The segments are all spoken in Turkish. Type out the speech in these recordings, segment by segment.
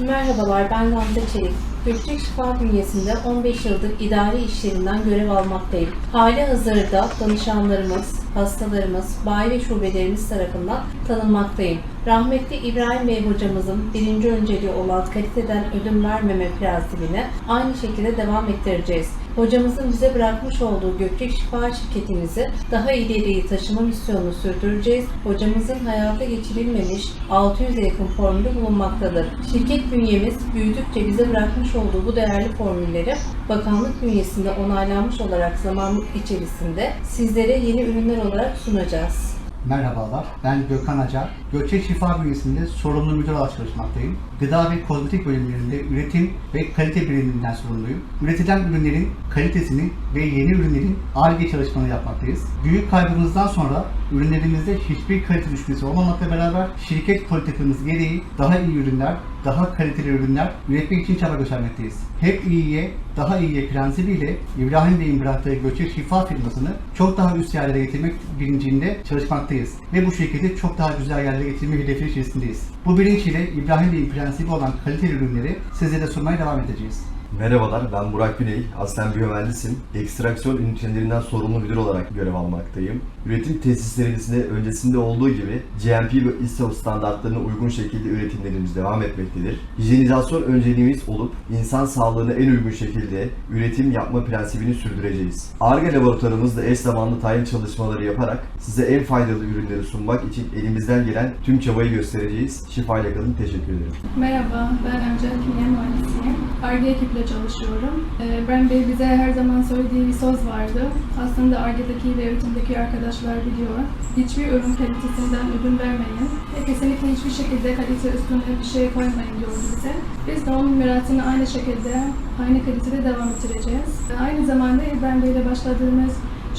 Merhabalar, ben Gamze Çelik. Gökçek Şifa bünyesinde 15 yıldır idari işlerinden görev almaktayım. Hali hazırda danışanlarımız, hastalarımız, bayi ve şubelerimiz tarafından tanınmaktayım. Rahmetli İbrahim Bey hocamızın birinci önceliği olan kaliteden ödün vermeme prensibine aynı şekilde devam ettireceğiz. Hocamızın bize bırakmış olduğu Gökçek Şifa şirketimizi daha ileriye taşıma misyonunu sürdüreceğiz. Hocamızın hayata geçirilmemiş 600'e yakın formülü bulunmaktadır. Şirket bünyemiz büyüdükçe bize bırakmış olduğu bu değerli formülleri bakanlık bünyesinde onaylanmış olarak zaman içerisinde sizlere yeni ürünler olarak sunacağız. Merhabalar, ben Gökhan Acar. Gökçek Şifa bünyesinde sorumlu müdür olarak çalışmaktayım. Gıda ve kozmetik bölümlerinde üretim ve kalite biriminden sorumluyum. Üretilen ürünlerin kalitesini ve yeni ürünlerin ARGE çalışmaları yapmaktayız. Büyük kaybımızdan sonra ürünlerimizde hiçbir kalite düşmesi olmamakla beraber şirket politikamız gereği daha iyi ürünler, daha kaliteli ürünler üretmek için çaba göstermekteyiz. Hep iyiye, daha iyiye prensibiyle İbrahim Bey'in bıraktığı Gökçek Şifa firmasını çok daha üst yerlere getirmek bilincinde çalışmaktayız. Ve bu şirketi çok daha güzel yerlere getirme hedefi içerisindeyiz. Bu bilinç ile İbrahim Bey'in prensibi olan kaliteli ürünleri sizlere sunmaya devam edeceğiz. Merhabalar, ben Burak Güney. Aslen biyomühendisim. Ekstraksiyon ünitelerinden sorumlu müdür olarak görev almaktayım. Üretim tesislerimizde öncesinde olduğu gibi GMP ve ISO standartlarına uygun şekilde üretimlerimiz devam etmektedir. Hijyenizasyon önceliğimiz olup insan sağlığına en uygun şekilde üretim yapma prensibini sürdüreceğiz. ARGE laboratuvarımızda eş zamanlı tayin çalışmaları yaparak size en faydalı ürünleri sunmak için elimizden gelen tüm çabayı göstereceğiz. Şifayla kalın, teşekkür ederim. Merhaba, ben Öncel Kimya Mühendisiyim. ARGE ekiple çalışıyorum. Ee, Brem Bey bize her zaman söylediği bir söz vardı. Aslında ARGE'deki ve üretimdeki arkadaşlar biliyor. Hiçbir ürün kalitesinden ödün vermeyin ve kesinlikle hiçbir şekilde kalite üstüne bir şey koymayın diyordu bize. Biz de onun miratını aynı şekilde, aynı kalitede devam ettireceğiz. Aynı zamanda İbrahim Bey ile başladığımız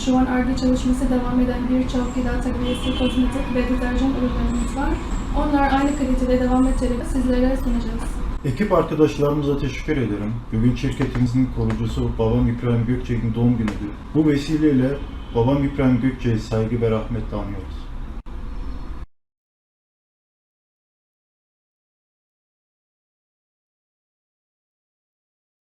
şu an ARGE çalışması devam eden birçok gıda takviyesi, kozmetik ve deterjan ürünlerimiz var. Onlar aynı kalitede devam ettirip sizlere sunacağız. Ekip arkadaşlarımıza teşekkür ederim. Bugün şirketimizin kurucusu babam İbrahim Gökçek'in doğum günüdür. Bu vesileyle babam İbrahim Gökçek'i saygı ve rahmetle anıyoruz.